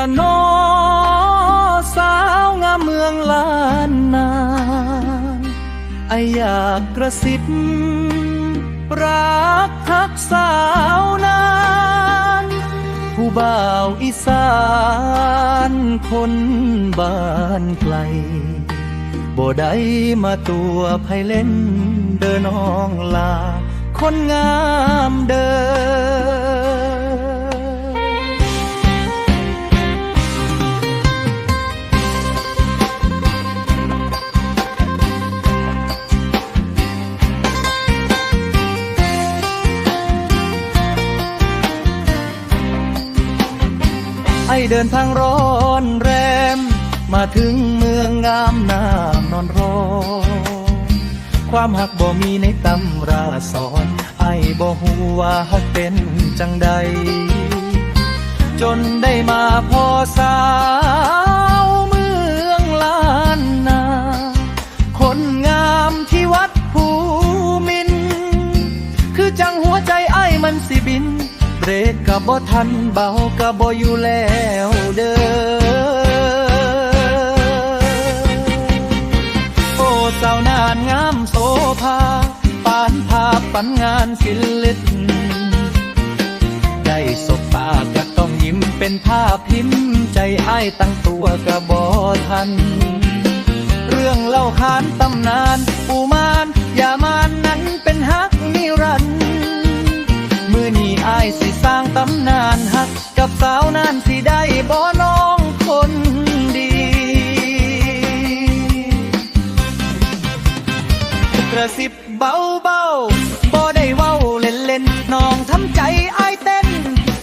ละนอสาวงามเมืองล้านนาไออยากกระสิบรักทักสาวนานผู้บ่าวอีสานคนบ้านไกลบ่ได้มาตัวไพเล่นเดินน้องลา คนงามเดิน ไอเดินทางร้อนแรม มาถึงเมืองงามนามนอนรอ ความหักบ่มีในตำราสอน ไอบ่ฮู้ว่าหักเป็นจังใด จนได้มาพอสาวเมืองล้านนา คนงามที่วัดภูมิน คือจังหัวใจไอ้มันสิบิน รกกับบ่ทันเบากับบ่อยู่แล้วเด้อโอ้สาวนานงามโสภาปานภาพปันงานศิลปได้สบปากก็ต้องยิ้มเป็นภาพพิมพ์ใจอ้ายตั้งตัวกับบทัน เรื่องเล่าขานตำนานปูมานอย่ามานนั้นเป็นฮักนิรันดร์ อ้ายสิสร้างตำนานฮัก กับสาวนั้นสิได้บ่น้องคนดีกระซิบเบาเบาบ่ได้เว้าเล่นเล่นน้องทำใจอายเต้น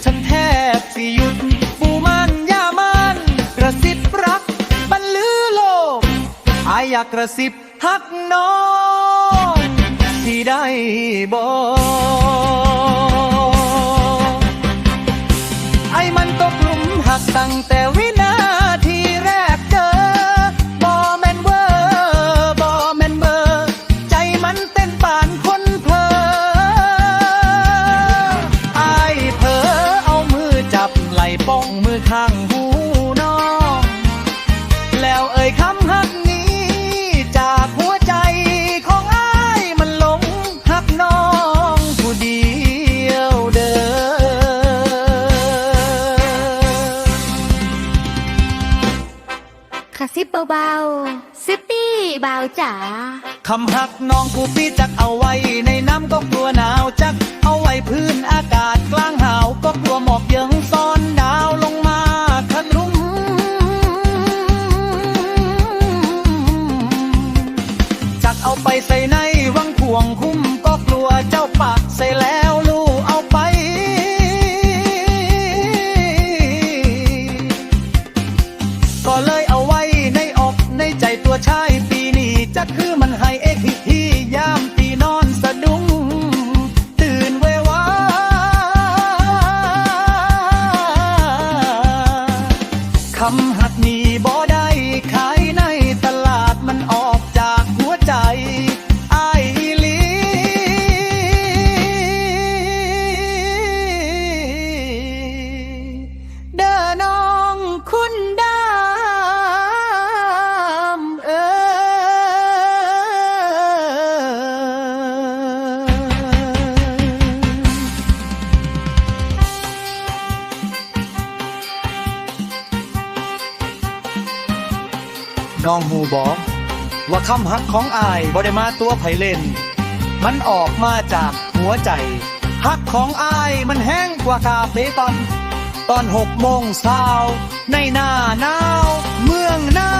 ฉันแทบสิหยุดปูมันย่ามันกระซิบรักบรรลือโลกอายอยากกระซิบฮักน้องสิได้บ่ ตั้งแต่ บเบาๆซิปปี้เบาจ๋าคำหักน้องกูพี่จักเอาไว้ ในน้ำก็กลัวหนาวจัก เอาไว้พื้นอากาศกลางหาวก็กลัวหมอกเยิงซ้อนดาวลงมาคันรุมจักเอาไปใส่ในวังพวงคุ้มก็กลัวเจ้าปากใส่แล้ว ใชายปีนี้จะคือมันให้เอกที่ยามปีนอนสะดุ้งตื่นเววาคำหักนี้บ่ได้ขาย น้องหูบอกว่าคำฮักของอายบ่ได้มาตัวไผเล่น มันออกมาจากหัวใจฮักของอายมันแห้งกว่าคาเฟ่ตอน ตอนหกโมงเช้าในหน้าหนาว เมืองหน้า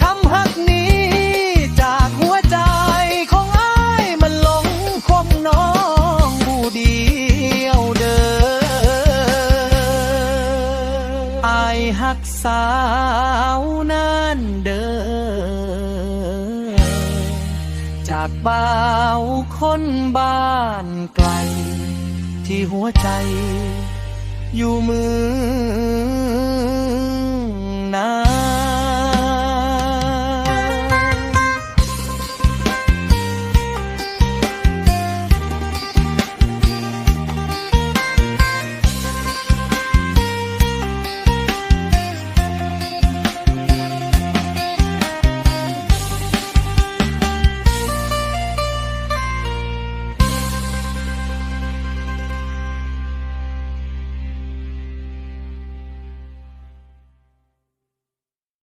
คำฮักนี้จากหัวใจของอ้ายมันหลงคมน้องผู้เดียวเด้ออายฮักสาวนั้นเด้อจากบ่าวคนบ้านไกล ที่หัวใจอยู่มือ